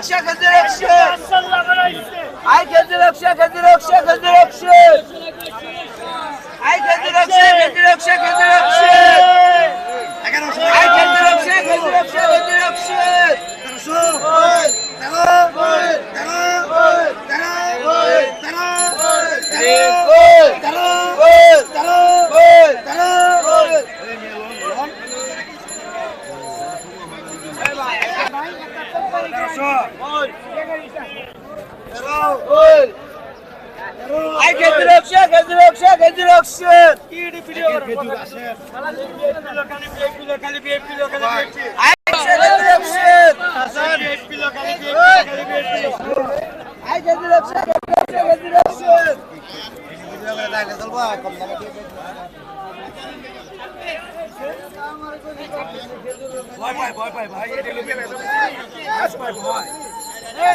रक्षा कंदे रक्षा आई कंदे रक्षा कंदे रक्षा कंदे रक्षा आई कंदे रक्षा कंदे रक्षा कंदे रक्षा ভয় পায় ভয় পায় ভাই এটা লোকে ভয় এই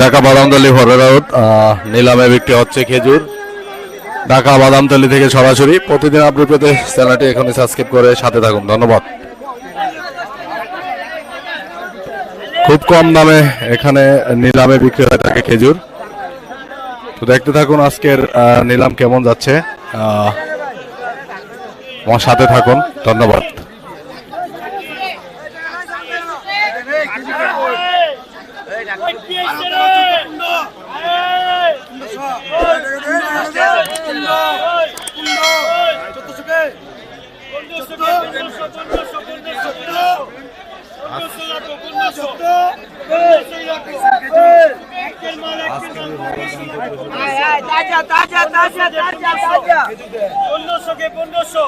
ঢাকা বাদামতলি ফরের আউট নিলামে বিক্রি হচ্ছে খেজুর। ঢাকা বাদামতলি থেকে সরাসরি প্রতিদিন আপনি পেতে চ্যানেলটি এখনই সাবস্ক্রাইব করে সাথে থাকুন। ধন্যবাদ। খুব কম দামে এখানে নিলামে বিক্রি হয়ে থাকে খেজুর। তো দেখতে থাকুন আজকের নিলাম কেমন যাচ্ছে। আমার সাথে থাকুন, ধন্যবাদ। পনেরোশো কে পনেরোশো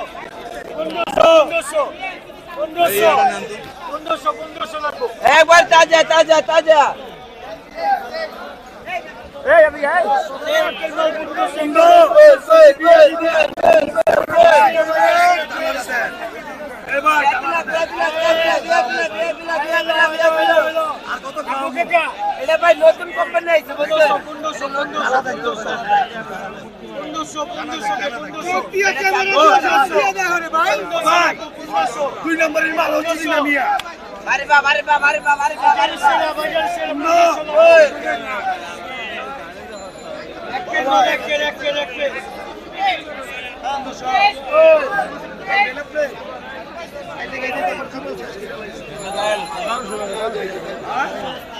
পনেরোশো পনেরোশো পনেরোশো পনেরোশো লাগবো একবার তাজা তাজা তাজা এটা এটা ভাই নতুন কোম্পানি আইছে বুঝলেন দুই নম্বরের মাল হচ্ছে মিয়া আরে বাবা আরে বাবা আরে বাবা আরে বাবা আরে বাবা আরে বাবা আরে বাবা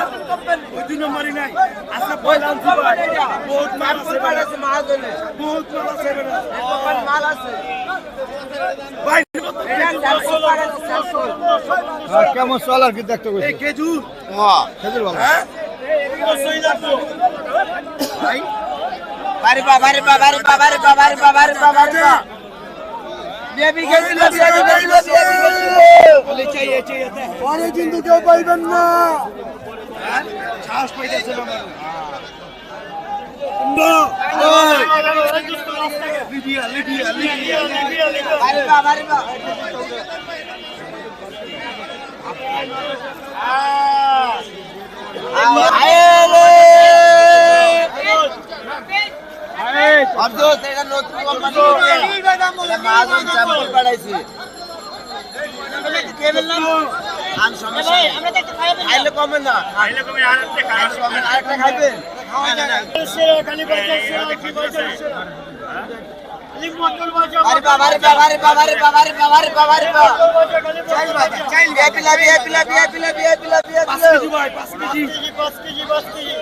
নম্বরই নাই। আচ্ছা বললাম বহুত মাল আছে বহুত মাল আছে মাল আছে হ্যাঁ, কেমন চল আর কি দেখতে গেছি খেজুর। হ্যাঁ খেজুর ভালো। হ্যাঁ? বাড়ি বা বাড়ি পরে কিন্তু কেউ পাইবেন না। সাহস অর্জুন এটা নতুন কোম্পানি মাহাজন স্যাম্পল পাঠাইছি পাঁচ কেজি পাঁচ কেজি পাঁচ কেজি।